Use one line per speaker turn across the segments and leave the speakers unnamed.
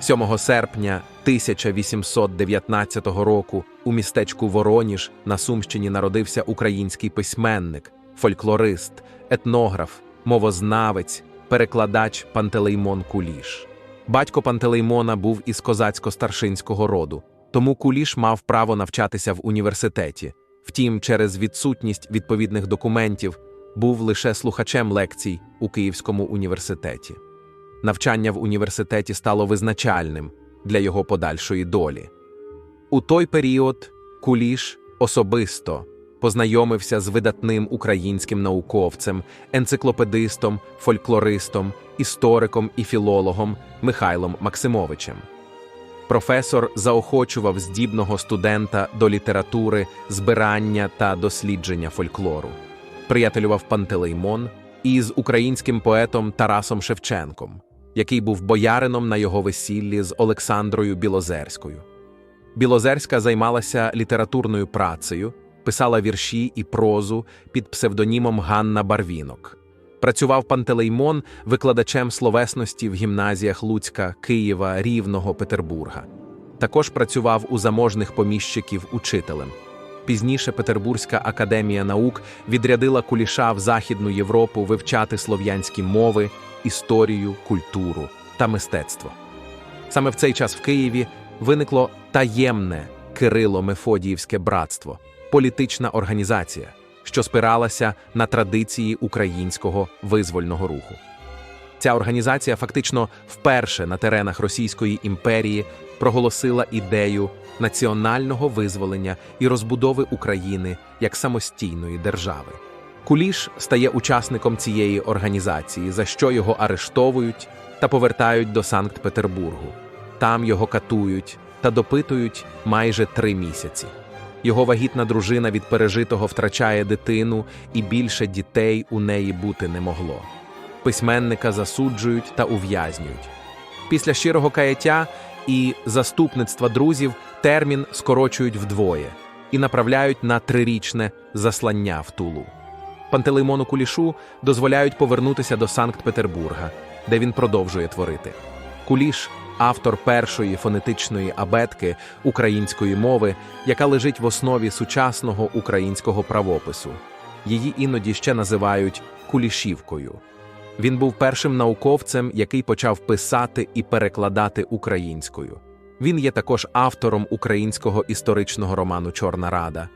7 серпня 1819 року у містечку Вороніж на Сумщині народився український письменник, фольклорист, етнограф, мовознавець, перекладач Пантелеймон Куліш. Батько Пантелеймона був із козацько-старшинського роду, тому Куліш мав право навчатися в університеті. Втім, через відсутність відповідних документів був лише слухачем лекцій у Київському університеті. Навчання в університеті стало визначальним для його подальшої долі. У той період Куліш особисто познайомився з видатним українським науковцем, енциклопедистом, фольклористом, істориком і філологом Михайлом Максимовичем. Професор заохочував здібного студента до літератури, збирання та дослідження фольклору, приятелював Пантелеймон із українським поетом Тарасом Шевченком, який був боярином на його весіллі з Олександрою Білозерською. Білозерська займалася літературною працею, писала вірші і прозу під псевдонімом Ганна Барвінок. Працював Пантелеймон викладачем словесності в гімназіях Луцька, Києва, Рівного, Петербурга. Також працював у заможних поміщиків учителем. Пізніше Петербурзька академія наук відрядила куліша в Західну Європу вивчати слов'янські мови, історію, культуру та мистецтво. Саме в цей час в Києві виникло таємне Кирило-Мефодіївське братство, політична організація, що спиралася на традиції українського визвольного руху. Ця організація фактично вперше на теренах Російської імперії проголосила ідею національного визволення і розбудови України як самостійної держави. Куліш стає учасником цієї організації, за що його арештовують та повертають до Санкт-Петербургу. Там його катують та допитують майже три місяці. Його вагітна дружина від пережитого втрачає дитину, і більше дітей у неї бути не могло. Письменника засуджують та ув'язнюють. Після щирого каяття і заступництва друзів термін скорочують вдвоє і направляють на трирічне заслання в Тулу. Пантелеймону Кулішу дозволяють повернутися до Санкт-Петербурга, де він продовжує творити. Куліш автор першої фонетичної абетки української мови, яка лежить в основі сучасного українського правопису. Її іноді ще називають Кулішівкою. Він був першим науковцем, який почав писати і перекладати українською. Він є також автором українського історичного роману Чорна Рада,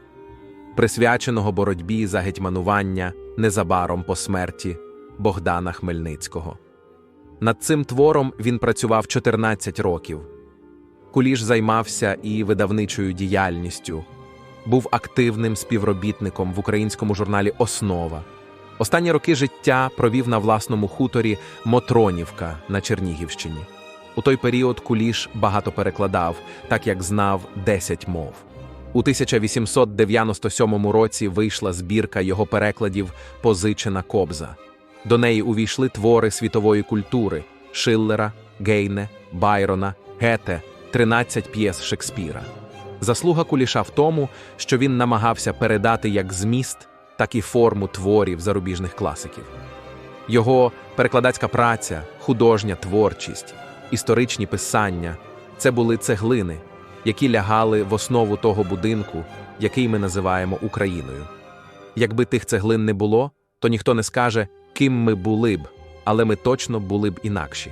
присвяченого боротьбі за гетьманування незабаром по смерті Богдана Хмельницького. Над цим твором він працював 14 років. Куліш займався і видавничою діяльністю, був активним співробітником в українському журналі Основа. Останні роки життя провів на власному хуторі Мотронівка на Чернігівщині. У той період Куліш багато перекладав, так як знав 10 мов. У 1897 році вийшла збірка його перекладів Позичена Кобза. До неї увійшли твори світової культури Шиллера, Гейне, Байрона, Гете, 13 п'єс Шекспіра. Заслуга Куліша в тому, що він намагався передати як зміст, так і форму творів зарубіжних класиків. Його перекладацька праця, художня творчість, історичні писання це були цеглини, які лягали в основу того будинку, який ми називаємо Україною. Якби тих цеглин не було, то ніхто не скаже, ким ми були б, але ми точно були б інакші.